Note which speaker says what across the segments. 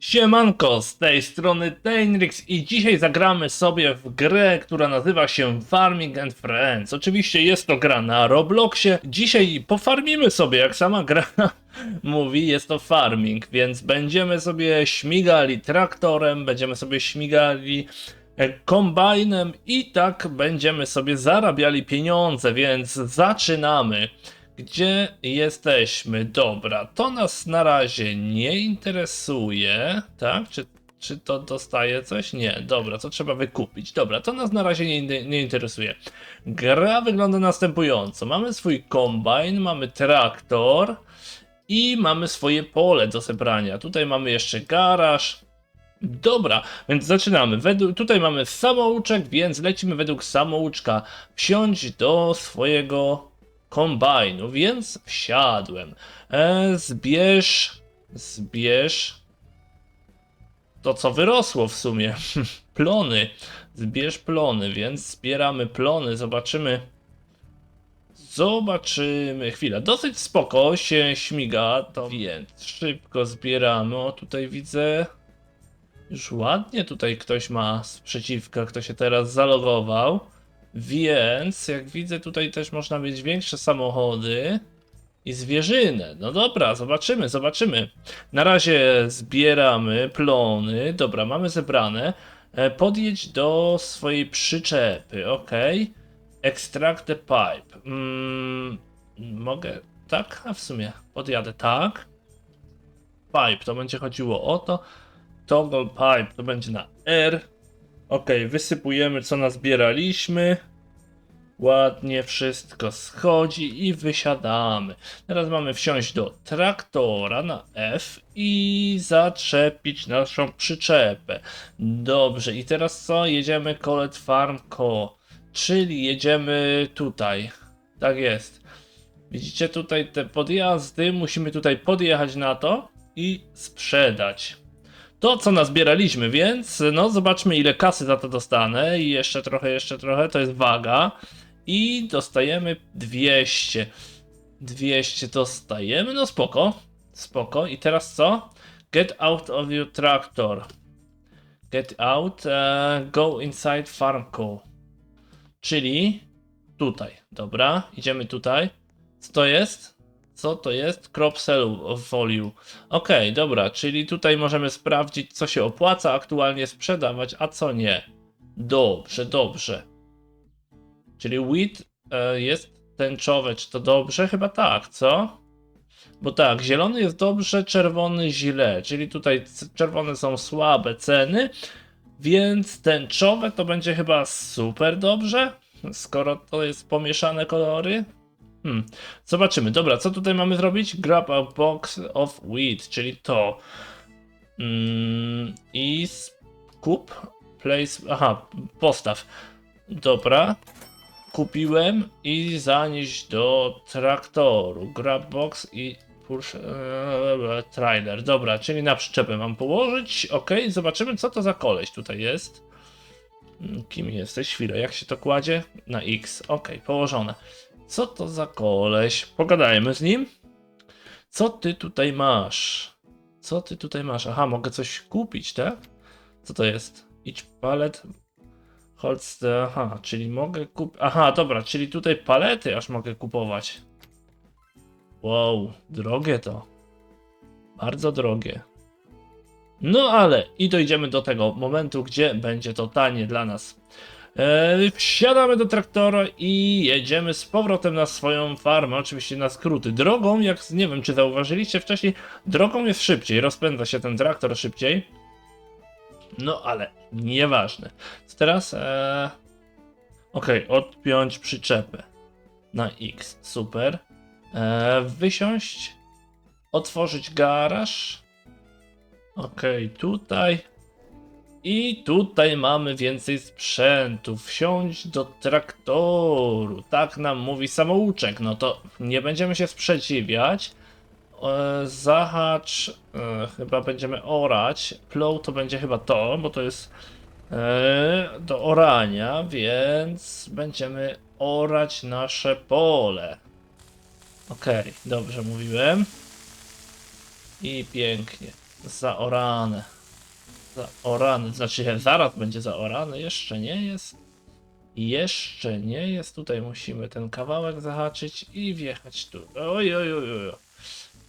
Speaker 1: Siemanko, z tej strony Tainrix i dzisiaj zagramy sobie w grę, która nazywa się Farming and Friends. Oczywiście jest to gra na Robloxie. Dzisiaj pofarmimy sobie, jak sama gra mówi, jest to farming, więc będziemy sobie śmigali traktorem, będziemy sobie śmigali e, kombajnem i tak będziemy sobie zarabiali pieniądze, więc zaczynamy. Gdzie jesteśmy? Dobra, to nas na razie nie interesuje, tak? Czy, czy to dostaje coś? Nie, dobra, to trzeba wykupić. Dobra, to nas na razie nie, nie interesuje. Gra wygląda następująco. Mamy swój kombajn, mamy traktor i mamy swoje pole do zebrania. Tutaj mamy jeszcze garaż. Dobra, więc zaczynamy. Tutaj mamy samouczek, więc lecimy według samouczka. Wsiądź do swojego kombajnu, więc wsiadłem. E, zbierz, zbierz to, co wyrosło w sumie. plony. Zbierz plony, więc zbieramy plony, zobaczymy. Zobaczymy. Chwila, dosyć spoko się śmiga, to więc szybko zbieramy. O, tutaj widzę. Już ładnie tutaj ktoś ma sprzeciwka, kto się teraz zalogował. Więc jak widzę, tutaj też można mieć większe samochody i zwierzynę. No dobra, zobaczymy, zobaczymy. Na razie zbieramy plony. Dobra, mamy zebrane. E, Podjedź do swojej przyczepy, ok. Extract the pipe. Mm, mogę tak? A w sumie podjadę tak. Pipe to będzie chodziło o to. Toggle pipe to będzie na R. Ok, wysypujemy co nazbieraliśmy. Ładnie wszystko schodzi i wysiadamy. Teraz mamy wsiąść do traktora na F i zaczepić naszą przyczepę. Dobrze, i teraz co? Jedziemy Colet Farm Co. Czyli jedziemy tutaj. Tak jest. Widzicie tutaj te podjazdy? Musimy tutaj podjechać na to i sprzedać to, co nazbieraliśmy, więc no zobaczmy ile kasy za to dostanę i jeszcze trochę, jeszcze trochę, to jest waga i dostajemy 200. 200 dostajemy, no spoko, spoko i teraz co? Get out of your tractor. Get out, uh, go inside farm co. Czyli tutaj, dobra, idziemy tutaj. Co to jest? Co to jest? Crop sell volume. Ok, dobra, czyli tutaj możemy sprawdzić, co się opłaca aktualnie sprzedawać, a co nie. Dobrze, dobrze. Czyli wheat e, jest tęczowe, czy to dobrze? Chyba tak, co? Bo tak, zielony jest dobrze, czerwony źle, czyli tutaj czerwone są słabe ceny, więc tęczowe to będzie chyba super dobrze, skoro to jest pomieszane kolory. Hmm. Zobaczymy. Dobra, co tutaj mamy zrobić? Grab a box of wheat, czyli to. Mm, I kup. Place. Aha, postaw. Dobra. Kupiłem i zanieść do traktoru. Grab box i push e, trailer. Dobra, czyli na przyczepę mam położyć. Ok, zobaczymy co to za koleś tutaj jest. Mm, Kim jesteś? Chwilę, jak się to kładzie? Na X. Ok, położone. Co to za koleś? Pogadajmy z nim. Co ty tutaj masz? Co ty tutaj masz? Aha, mogę coś kupić, tak? Co to jest? Idź palet. Holz, aha, czyli mogę kupić. Aha, dobra, czyli tutaj palety aż mogę kupować. Wow, drogie to. Bardzo drogie. No ale i dojdziemy do tego momentu, gdzie będzie to tanie dla nas. E, wsiadamy do traktora i jedziemy z powrotem na swoją farmę, oczywiście na skróty. Drogą, jak nie wiem czy zauważyliście wcześniej, drogą jest szybciej, rozpędza się ten traktor szybciej. No ale nieważne. Teraz e... ok, odpiąć przyczepę na X, super. E, wysiąść, otworzyć garaż. Ok, tutaj. I tutaj mamy więcej sprzętu. Wsiąść do traktoru. Tak nam mówi samouczek. No to nie będziemy się sprzeciwiać. E, zahacz. E, chyba będziemy orać. Plow to będzie chyba to, bo to jest e, do orania, więc będziemy orać nasze pole. Okej, dobrze mówiłem. I pięknie. zaorane. Zaorane, znaczy zaraz będzie zaorane, jeszcze nie jest. Jeszcze nie jest, tutaj musimy ten kawałek zahaczyć i wjechać tu. Oj, oj, oj, oj.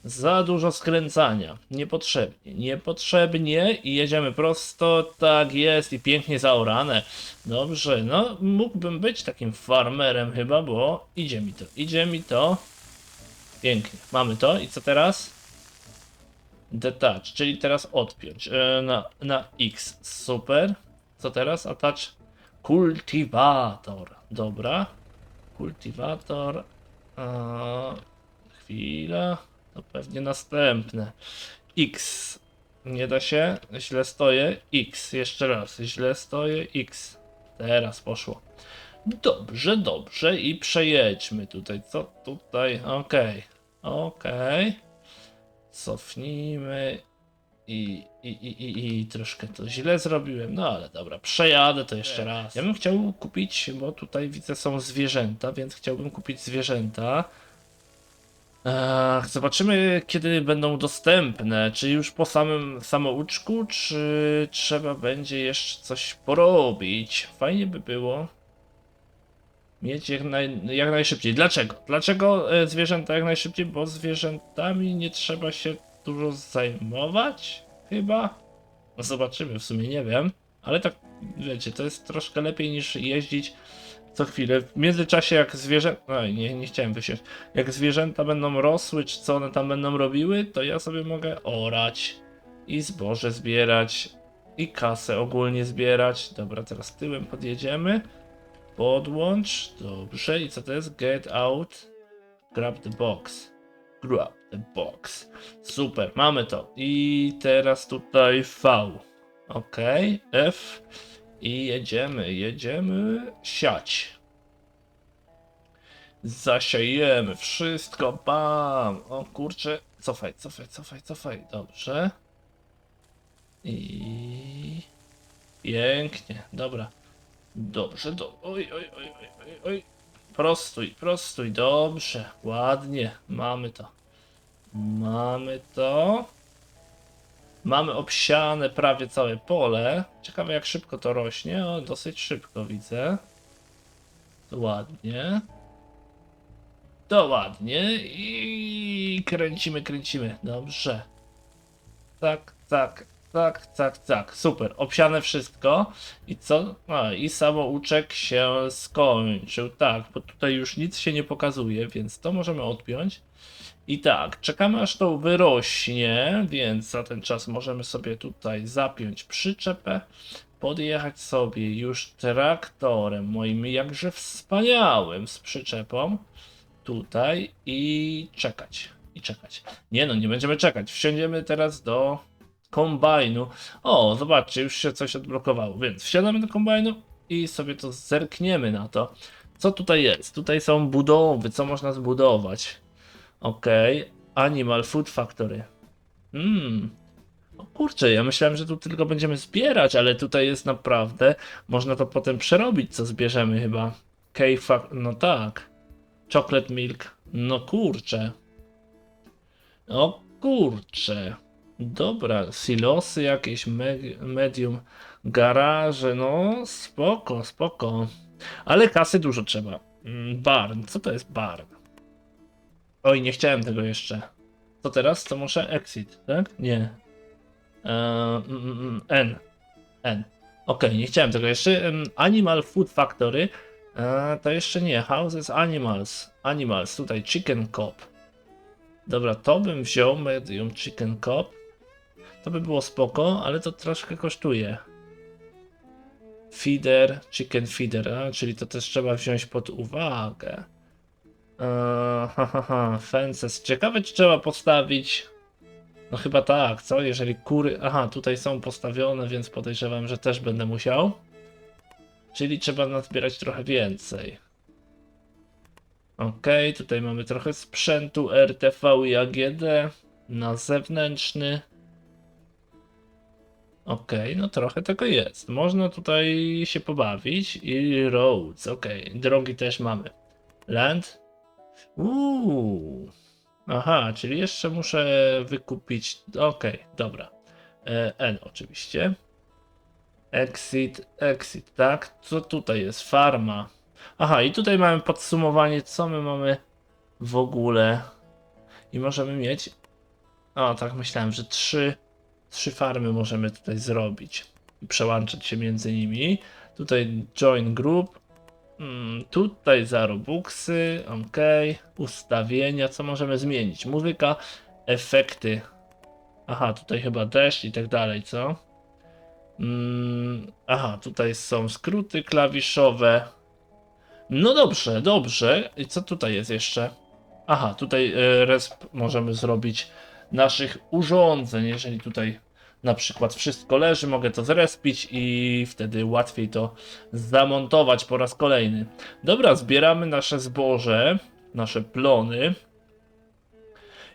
Speaker 1: Za dużo skręcania. Niepotrzebnie. Niepotrzebnie i jedziemy prosto. Tak jest i pięknie zaorane. Dobrze, no mógłbym być takim farmerem chyba, bo idzie mi to. Idzie mi to. Pięknie. Mamy to i co teraz? Detach, czyli teraz odpiąć e, na, na X. Super. Co teraz? Attach kultywator. Dobra. Kultywator. E, chwila. To pewnie następne. X. Nie da się. Źle stoję. X. Jeszcze raz. Źle stoję. X. Teraz poszło. Dobrze, dobrze. I przejedźmy tutaj. Co tutaj? Okej. Okej. Cofnijmy. I, i, i, i, I troszkę to źle zrobiłem, no ale dobra, przejadę to jeszcze raz. Ja bym chciał kupić, bo tutaj widzę są zwierzęta, więc chciałbym kupić zwierzęta. Zobaczymy, kiedy będą dostępne. Czy już po samym samouczku, czy trzeba będzie jeszcze coś porobić? Fajnie by było mieć jak, naj, jak najszybciej. Dlaczego? Dlaczego e, zwierzęta jak najszybciej? Bo zwierzętami nie trzeba się dużo zajmować, chyba. No zobaczymy, w sumie nie wiem. Ale tak, wiecie, to jest troszkę lepiej niż jeździć co chwilę. W międzyczasie jak zwierzęta... Oj, nie, nie chciałem wysiąść. Jak zwierzęta będą rosły, czy co one tam będą robiły, to ja sobie mogę orać i zboże zbierać i kasę ogólnie zbierać. Dobra, teraz tyłem podjedziemy. Podłącz. Dobrze. I co to jest? Get out. Grab the box. Grab the box. Super, mamy to. I teraz tutaj V. Ok. F. I jedziemy, jedziemy siać. Zasiejemy wszystko, bam! O kurczę, cofaj, cofaj, cofaj, cofaj, dobrze. I... Pięknie, dobra. Dobrze, do... Oj, oj, oj, oj, oj. Prostuj, prostuj, dobrze, ładnie, mamy to. Mamy to. Mamy obsiane prawie całe pole. Ciekawe jak szybko to rośnie. O, dosyć szybko widzę. To ładnie. To ładnie. I kręcimy, kręcimy. Dobrze. Tak, tak, tak, tak, tak. Super. Obsiane wszystko. I co? A, i samouczek się skończył. Tak, bo tutaj już nic się nie pokazuje, więc to możemy odpiąć. I tak, czekamy aż to wyrośnie, więc za ten czas możemy sobie tutaj zapiąć przyczepę, podjechać sobie już traktorem moim jakże wspaniałym z przyczepą tutaj i czekać. I czekać. Nie no, nie będziemy czekać. Wsiądziemy teraz do kombajnu. O, zobaczcie, już się coś odblokowało, więc wsiadamy do kombajnu i sobie to zerkniemy na to. Co tutaj jest? Tutaj są budowy, co można zbudować. Okej, Animal Food Factory. Mmm. O kurczę, ja myślałem, że tu tylko będziemy zbierać, ale tutaj jest naprawdę. Można to potem przerobić, co zbierzemy chyba. K-Fac. No tak. Chocolate Milk. No kurczę. O kurczę. Dobra, silosy jakieś, me medium, garaże, no spoko, spoko. Ale kasy dużo trzeba. Mm, Barn, co to jest barn? Oj, nie chciałem tego jeszcze. Co teraz? Co muszę? Exit, tak? Nie. Eee, mm, mm, N. N. Okej, nie chciałem tego jeszcze. Animal Food Factory. Eee, to jeszcze nie. Houses Animals. Animals. Tutaj Chicken Cop. Dobra, to bym wziął. Medium Chicken Cop. To by było spoko, ale to troszkę kosztuje. Feeder, chicken feeder, a, czyli to też trzeba wziąć pod uwagę. Eee, fences. Ciekawe, czy trzeba postawić. No chyba tak, co? Jeżeli kury. Aha, tutaj są postawione, więc podejrzewam, że też będę musiał. Czyli trzeba nazbierać trochę więcej. Ok, tutaj mamy trochę sprzętu RTV i AGD na zewnętrzny. Ok, no trochę tego jest. Można tutaj się pobawić i roads. Ok, drogi też mamy. Land. Uuu. Aha, czyli jeszcze muszę wykupić. Okej, dobra. E, N oczywiście. Exit, exit, tak? Co tutaj jest? Farma. Aha, i tutaj mamy podsumowanie, co my mamy w ogóle. I możemy mieć. O, tak myślałem, że trzy, trzy farmy możemy tutaj zrobić i przełączać się między nimi. Tutaj join group. Mm, tutaj za Robuxy, ok. Ustawienia, co możemy zmienić? Muzyka, efekty. Aha, tutaj chyba deszcz i tak dalej, co? Mm, aha, tutaj są skróty klawiszowe. No dobrze, dobrze. I co tutaj jest jeszcze? Aha, tutaj e, resp możemy zrobić naszych urządzeń. Jeżeli tutaj na przykład wszystko leży, mogę to zrespić i wtedy łatwiej to zamontować po raz kolejny. Dobra, zbieramy nasze zboże, nasze plony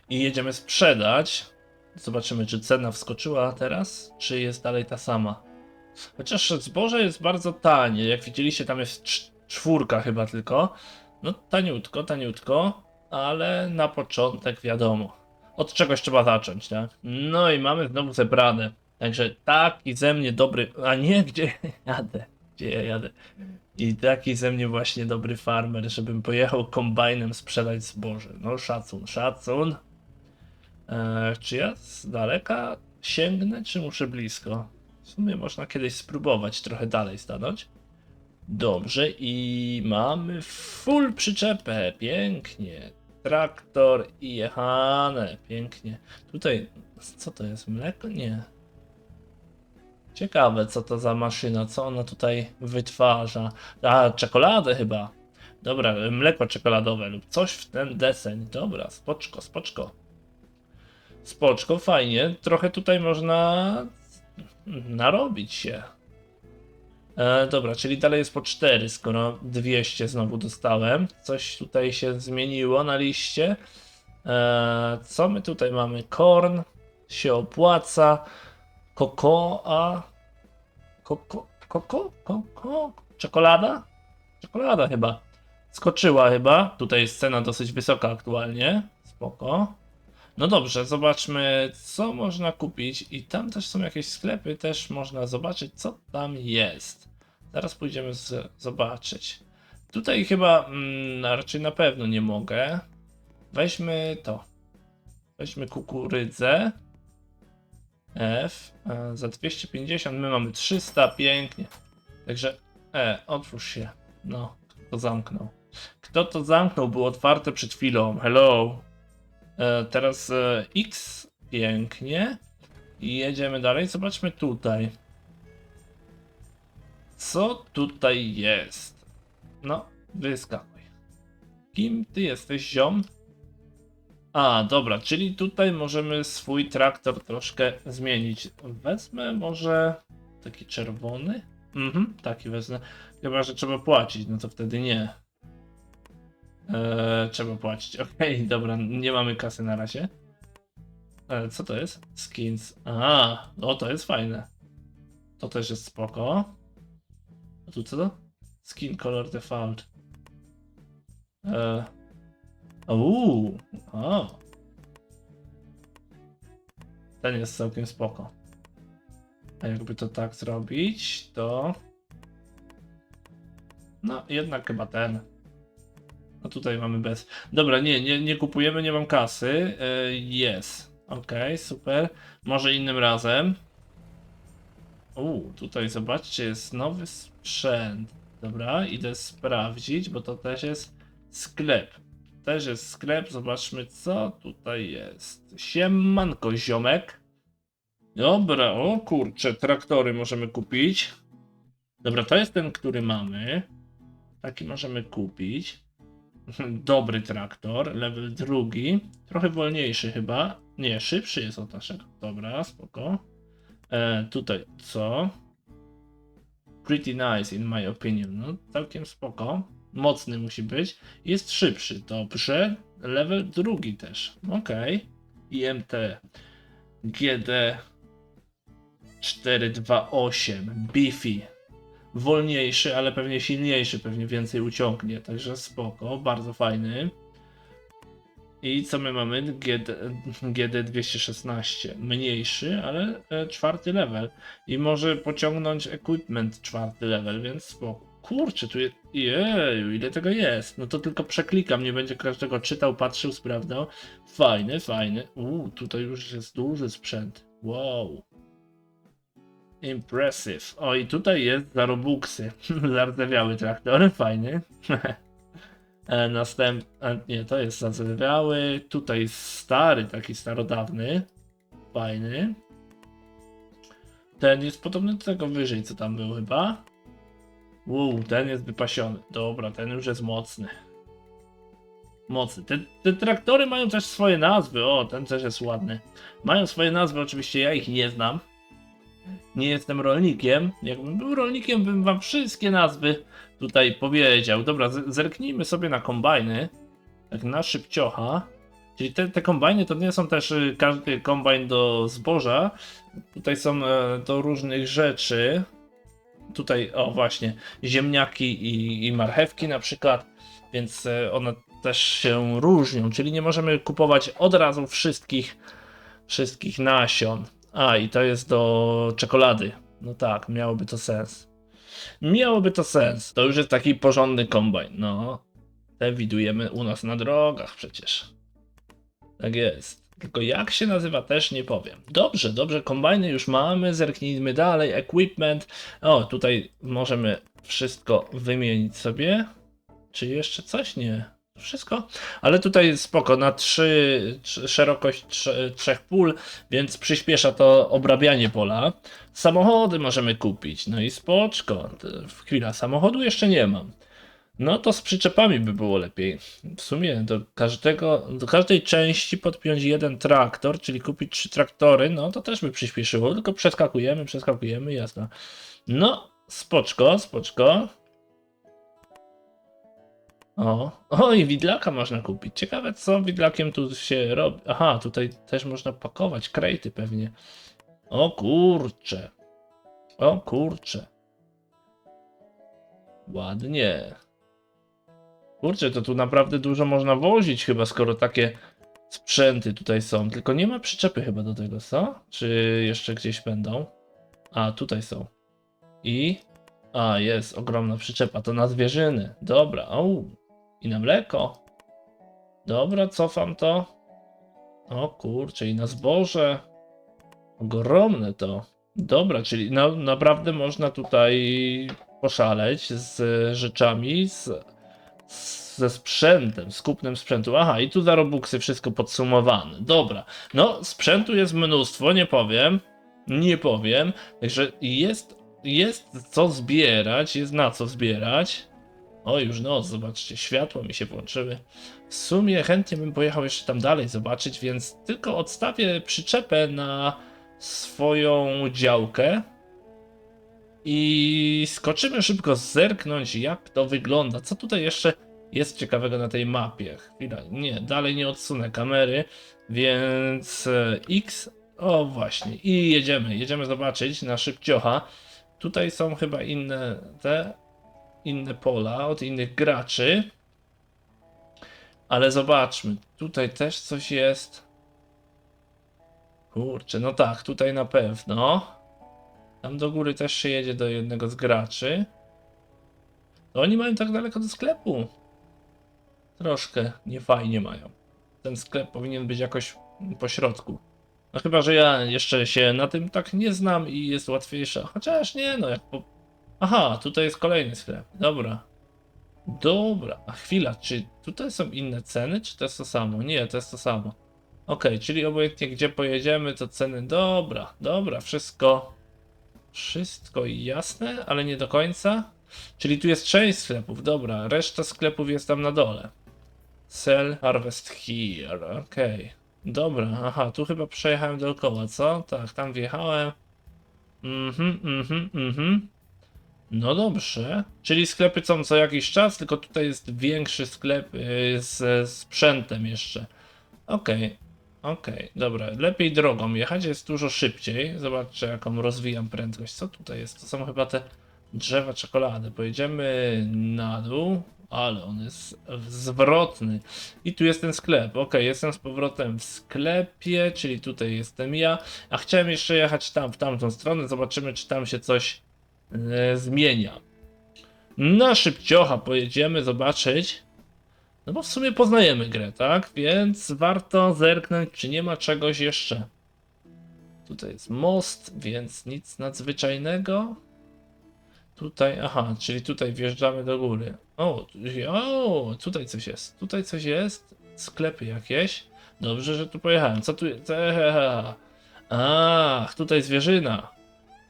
Speaker 1: i jedziemy sprzedać. Zobaczymy, czy cena wskoczyła teraz, czy jest dalej ta sama. Chociaż zboże jest bardzo tanie. Jak widzieliście, tam jest cz- czwórka chyba tylko. No taniutko, taniutko, ale na początek wiadomo. Od czegoś trzeba zacząć, tak? No i mamy znowu zebrane. Także taki ze mnie dobry. A nie, gdzie jadę? Gdzie ja jadę? I taki ze mnie właśnie dobry farmer, żebym pojechał kombajnem sprzedać zboże. No szacun, szacun. Eee, czy ja z daleka sięgnę, czy muszę blisko? W sumie można kiedyś spróbować trochę dalej stanąć. Dobrze, i mamy full przyczepę. Pięknie. Traktor i jechane. Pięknie. Tutaj, co to jest? Mleko? Nie. Ciekawe, co to za maszyna, co ona tutaj wytwarza. A, czekoladę chyba. Dobra, mleko czekoladowe lub coś w ten deseń. Dobra, spoczko, spoczko. Spoczko, fajnie. Trochę tutaj można narobić się. E, dobra, czyli dalej jest po 4, skoro 200 znowu dostałem. Coś tutaj się zmieniło na liście. E, co my tutaj mamy? Korn się opłaca. Kokoa. Koko, koko, koko. Czekolada? Czekolada chyba. Skoczyła chyba. Tutaj jest cena dosyć wysoka aktualnie. Spoko. No dobrze, zobaczmy, co można kupić. I tam też są jakieś sklepy, też można zobaczyć, co tam jest. Zaraz pójdziemy zobaczyć. Tutaj chyba, mm, a raczej na pewno nie mogę. Weźmy to. Weźmy kukurydzę. F. E, za 250 my mamy 300, pięknie. Także, E, otwórz się. No, kto to zamknął? Kto to zamknął? Było otwarte przed chwilą. Hello. E, teraz e, X. Pięknie. I jedziemy dalej. Zobaczmy tutaj. Co tutaj jest? No, wyskakuj. Kim ty jesteś, ziom? A, dobra, czyli tutaj możemy swój traktor troszkę zmienić. Wezmę może taki czerwony? Mhm, taki wezmę. Chyba, że trzeba płacić, no to wtedy nie. Eee, trzeba płacić. Okej, dobra, nie mamy kasy na razie. E, co to jest? Skins. A, no to jest fajne. To też jest spoko. A tu co to? Skin color default. Eee. Uuu, o. Ten jest całkiem spoko. A jakby to tak zrobić, to... No, jednak chyba ten. No tutaj mamy bez. Dobra, nie, nie, nie kupujemy, nie mam kasy. Jest. Okej, super. Może innym razem. Uuu, tutaj zobaczcie, jest nowy sprzęt. Dobra, idę sprawdzić, bo to też jest sklep. Też jest sklep, zobaczmy co tutaj jest. Siemanko, ziomek. Dobra, o kurczę, traktory możemy kupić. Dobra, to jest ten, który mamy. Taki możemy kupić. Dobry traktor, level drugi. Trochę wolniejszy chyba. Nie, szybszy jest od naszego. Dobra, spoko. E, tutaj co? Pretty nice in my opinion. No, całkiem spoko. Mocny musi być. Jest szybszy, dobrze. Level drugi też. Ok. IMT GD 428 Beefy. Wolniejszy, ale pewnie silniejszy, pewnie więcej uciągnie. Także spoko, bardzo fajny. I co my mamy? GD, GD216. Mniejszy, ale e, czwarty level. I może pociągnąć equipment czwarty level, więc spoko. Kurczę, tu jest. Jeju, ile tego jest? No to tylko przeklikam, nie będzie każdego czytał, patrzył, sprawdzał. Fajny, fajny. Uuu, tutaj już jest duży sprzęt. Wow. Impressive. O, i tutaj jest za. Zardzewiały traktor, fajny. E, Następ... a Nie, to jest zardzewiały. Tutaj stary, taki starodawny. Fajny. Ten jest podobny do tego wyżej, co tam był chyba. Uuu, ten jest wypasiony. Dobra, ten już jest mocny. Mocny. Te, te traktory mają też swoje nazwy. O, ten też jest ładny. Mają swoje nazwy, oczywiście ja ich nie znam. Nie jestem rolnikiem. Jakbym był rolnikiem, bym wam wszystkie nazwy tutaj powiedział. Dobra, zerknijmy sobie na kombajny. Tak na szybciocha. Czyli te, te kombajny to nie są też y, każdy kombajn do zboża. Tutaj są e, do różnych rzeczy. Tutaj, o właśnie, ziemniaki i, i marchewki na przykład, więc e, one też się różnią, czyli nie możemy kupować od razu wszystkich, wszystkich nasion. A, i to jest do czekolady. No tak, miałoby to sens. Miałoby to sens. To już jest taki porządny kombajn. No, te widujemy u nas na drogach przecież. Tak jest. Tylko jak się nazywa też nie powiem. Dobrze, dobrze, kombajny już mamy, zerknijmy dalej, equipment. O, tutaj możemy wszystko wymienić sobie. Czy jeszcze coś? Nie. Wszystko. Ale tutaj spoko, na trzy, trz- szerokość trze, trzech pól, więc przyspiesza to obrabianie pola. Samochody możemy kupić, no i spoczko. Chwila, samochodu jeszcze nie mam. No to z przyczepami by było lepiej. W sumie do każdego, do każdej części podpiąć jeden traktor, czyli kupić trzy traktory, no to też by przyspieszyło, tylko przeskakujemy, przeskakujemy, jasno. No, spoczko, spoczko. O, o i widlaka można kupić. Ciekawe co widlakiem tu się robi. Aha, tutaj też można pakować krejty pewnie. O kurcze. O kurcze. Ładnie. Kurczę, to tu naprawdę dużo można wozić chyba, skoro takie sprzęty tutaj są. Tylko nie ma przyczepy chyba do tego, co? Czy jeszcze gdzieś będą? A, tutaj są. I... A, jest ogromna przyczepa, to na zwierzyny. Dobra, o. I na mleko. Dobra, cofam to. O kurczę, i na zboże. Ogromne to. Dobra, czyli no, naprawdę można tutaj poszaleć z rzeczami, z, z, ze sprzętem, z kupnem sprzętu. Aha, i tu za Robuxy wszystko podsumowane. Dobra, no sprzętu jest mnóstwo, nie powiem. Nie powiem. Także jest, jest co zbierać, jest na co zbierać. O, już noc, zobaczcie, światła mi się włączyły. W sumie chętnie bym pojechał jeszcze tam dalej zobaczyć, więc tylko odstawię przyczepę na swoją działkę i skoczymy szybko zerknąć, jak to wygląda. Co tutaj jeszcze jest ciekawego na tej mapie? Chwila, nie, dalej nie odsunę kamery, więc e, X, o właśnie, i jedziemy, jedziemy zobaczyć na szybciocha. Tutaj są chyba inne te, inne pola od innych graczy. Ale zobaczmy, tutaj też coś jest. Kurczę, no tak, tutaj na pewno. Tam do góry też się jedzie do jednego z graczy. To oni mają tak daleko do sklepu. Troszkę niefajnie mają. Ten sklep powinien być jakoś po środku. No chyba, że ja jeszcze się na tym tak nie znam i jest łatwiejsza. Chociaż nie, no jak po... Aha, tutaj jest kolejny sklep. Dobra. Dobra, a chwila, czy tutaj są inne ceny, czy to jest to samo? Nie, to jest to samo. Okej, czyli obojętnie gdzie pojedziemy, to ceny. Dobra, dobra, wszystko. Wszystko jasne, ale nie do końca. Czyli tu jest część sklepów, dobra, reszta sklepów jest tam na dole. Sell, harvest here, okej. Dobra, aha, tu chyba przejechałem dookoła, co? Tak, tam wjechałem. Mhm, mhm, mhm. No dobrze. Czyli sklepy są co jakiś czas, tylko tutaj jest większy sklep yy, ze sprzętem jeszcze. Okej, okej, dobra. Lepiej drogą jechać, jest dużo szybciej. Zobaczcie, jaką rozwijam prędkość. Co tutaj jest? To są chyba te drzewa czekolady. Pojedziemy na dół. ale on jest zwrotny. I tu jest ten sklep. Ok, jestem z powrotem w sklepie, czyli tutaj jestem ja. A chciałem jeszcze jechać tam, w tamtą stronę. Zobaczymy, czy tam się coś zmienia. Na szybciocha pojedziemy zobaczyć. No bo w sumie poznajemy grę, tak? Więc warto zerknąć, czy nie ma czegoś jeszcze. Tutaj jest most, więc nic nadzwyczajnego. Tutaj, aha, czyli tutaj wjeżdżamy do góry. O, o, tutaj coś jest. Tutaj coś jest. Sklepy jakieś. Dobrze, że tu pojechałem. Co tu jest? Ach, tutaj zwierzyna.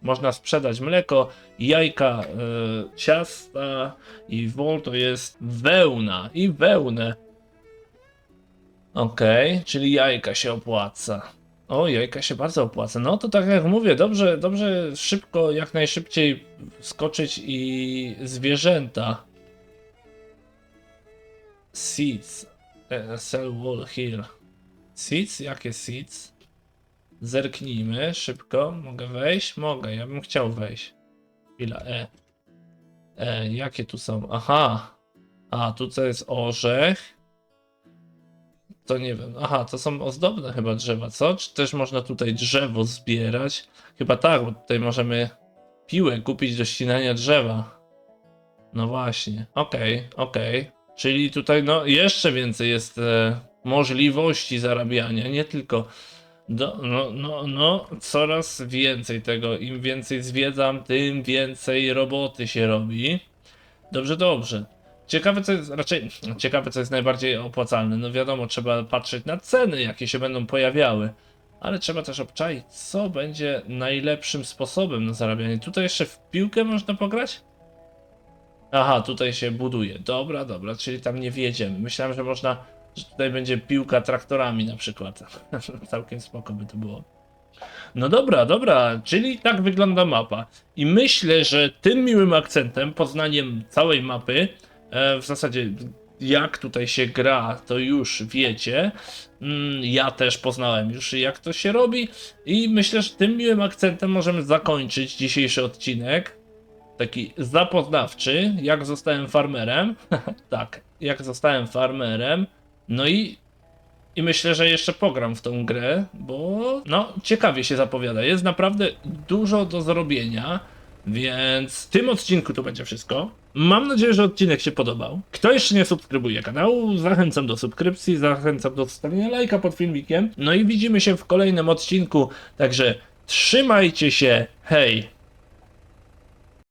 Speaker 1: Można sprzedać mleko, jajka, e, ciasta i wol to jest wełna i wełnę. Okej, czyli jajka się opłaca. O, jajka się bardzo opłaca. No to tak jak mówię, dobrze, dobrze szybko, jak najszybciej skoczyć i zwierzęta. Seeds. E, Sell wall here. Seeds? Jakie seeds? Zerknijmy szybko. Mogę wejść? Mogę, ja bym chciał wejść. Chwila, e. E, jakie tu są? Aha. A, tutaj jest orzech. To nie wiem. Aha, to są ozdobne chyba drzewa, co? Czy też można tutaj drzewo zbierać? Chyba tak, bo tutaj możemy piłę kupić do ścinania drzewa. No właśnie. Okej, okej. Czyli tutaj no jeszcze więcej jest e, możliwości zarabiania, nie tylko do, no, no, no, coraz więcej tego. Im więcej zwiedzam, tym więcej roboty się robi. Dobrze, dobrze. Ciekawe, co jest, raczej ciekawe, co jest najbardziej opłacalne. No wiadomo, trzeba patrzeć na ceny, jakie się będą pojawiały. Ale trzeba też obczaić, co będzie najlepszym sposobem na zarabianie. Tutaj jeszcze w piłkę można pograć? Aha, tutaj się buduje. Dobra, dobra, czyli tam nie wjedziemy. Myślałem, że można, że tutaj będzie piłka traktorami na przykład. Całkiem spoko by to było. No dobra, dobra, czyli tak wygląda mapa. I myślę, że tym miłym akcentem, poznaniem całej mapy, e, w zasadzie jak tutaj się gra, to już wiecie. Mm, Ja też poznałem już jak to się robi i myślę, że tym miłym akcentem możemy zakończyć dzisiejszy odcinek. Taki zapoznawczy, jak zostałem farmerem. tak, jak zostałem farmerem. No i i myślę, że jeszcze pogram w tą grę, bo no ciekawie się zapowiada. Jest naprawdę dużo do zrobienia, więc w tym odcinku to będzie wszystko. Mam nadzieję, że odcinek się podobał. Kto jeszcze nie subskrybuje kanału, zachęcam do subskrypcji, zachęcam do zostawienia lajka pod filmikiem. No i widzimy się w kolejnym odcinku, także trzymajcie się, hej!